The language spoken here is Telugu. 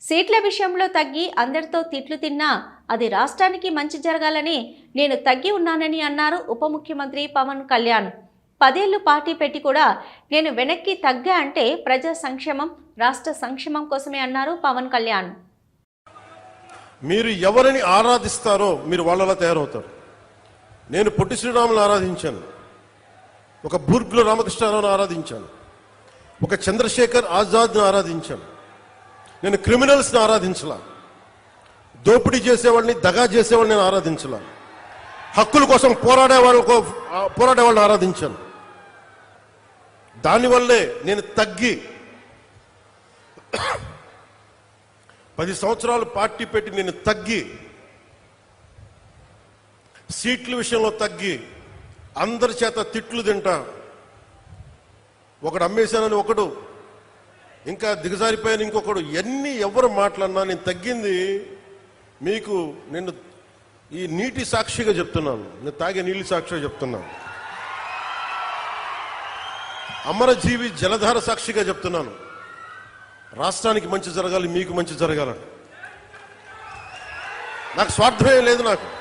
సీట్ల విషయంలో తగ్గి అందరితో తిట్లు తిన్నా అది రాష్ట్రానికి మంచి జరగాలని నేను తగ్గి ఉన్నానని అన్నారు ఉప ముఖ్యమంత్రి పవన్ కళ్యాణ్. పదేళ్ళు పార్టీ పెట్టి కూడా నేను వెనక్కి తగ్గా అంటే ప్రజా సంక్షేమం రాష్ట్ర సంక్షేమం కోసమే అన్నారు పవన్ కళ్యాణ్. మీరు ఎవరిని ఆరాధిస్తారో మీరు వాళ్ళలా తయారవుతారు. నేను పొట్టి శ్రీరాములు ఆరాధించాను. ఒక బూర్గుల రామకృష్ణారావును ఆరాధించాను. ఒక చంద్రశేఖర్ ఆజాద్ను ఆరాధించాను. నేను క్రిమినల్స్ని ఆరాధించలా. దోపిడీ చేసేవాడిని దగా చేసేవాడిని నేను ఆరాధించలా. హక్కుల కోసం పోరాడే వాళ్ళకు పోరాడే వాళ్ళని ఆరాధించాను. దానివల్లే నేను తగ్గి పది సంవత్సరాలు పార్టీ పెట్టి నేను తగ్గి సీట్ల విషయంలో తగ్గి అందరి చేత తిట్లు తింటా. ఒకడు అమ్మేశానని ఒకడు ఇంకా దిగజారిపోయిన ఇంకొకడు ఎన్ని ఎవరు మాట్లాడినా నేను తగ్గింది మీకు నేను ఈ నీటి సాక్షిగా చెప్తున్నాను. నేను తాగే నీళ్ళు సాక్షిగా చెప్తున్నాను. అమరజీవి జలధార సాక్షిగా చెప్తున్నాను. రాష్ట్రానికి మంచి జరగాలి మీకు మంచి జరగాలని. నాకు స్వార్థమే లేదు నాకు.